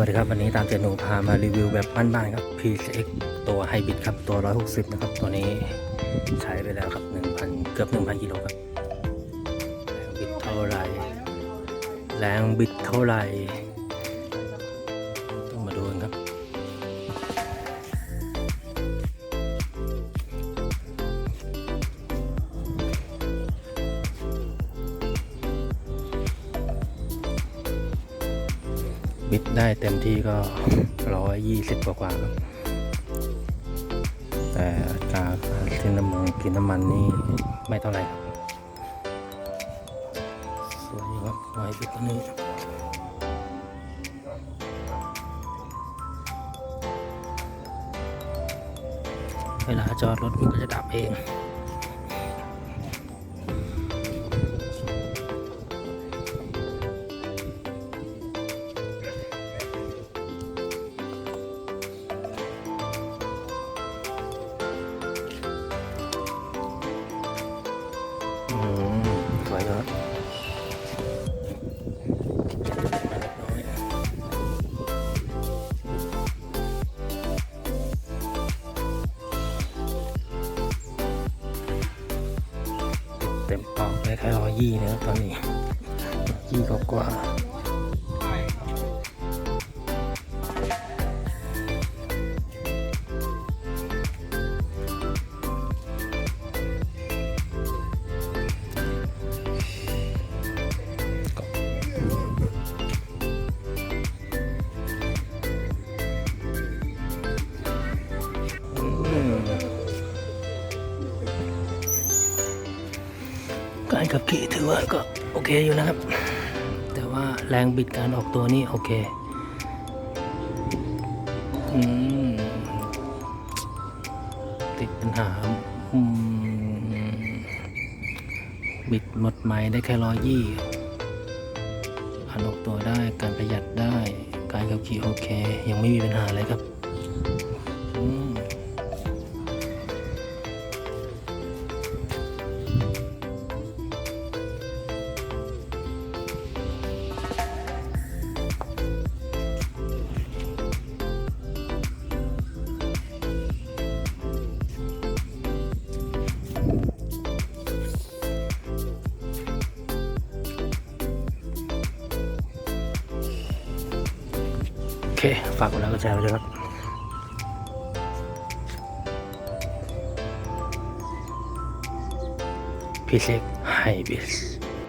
วัสดีครับวันนี้ตามเจนหนูพามารีวิวแบบบ้านๆครับ PCX ตัวไฮบริดครับตัว 160 นะครับ ตัวนี้ใช้ไปแล้วครับ 1,000 เกือบ 1,000 กิโลครับแรงบิดเท่าไรแรงบิดเท่าไร บิดได้เต็มที่ก็120กว่ากว่าครับแต่อัตราการกินน้ำมันกินน้ำมันนี่ไม่เท่าไหร่ครับสวยครับไว้บิดตัวนี้เวลาจอดรถมันก็จะดับเอง สวยครับเต็มปอกไปแค่ร้อยยี่นะครับตอนนี้ยี่กกว่า การขับขี่ถือว่าก็โอเคอยู่นะครับ แต่ว่าแรงบิดการออกตัวนี่โอเคอืมติดปัญหาบิดหมดไม้ได้แค่ร้อยยี่การออกตัวได้การประหยัดได้ การขับขี่โอเค ยังไม่มีปัญหาอะไรครับ เค ฝากกดไลค์กดแชร์ไว้ด้วยครับพีเซ็กไฮบิส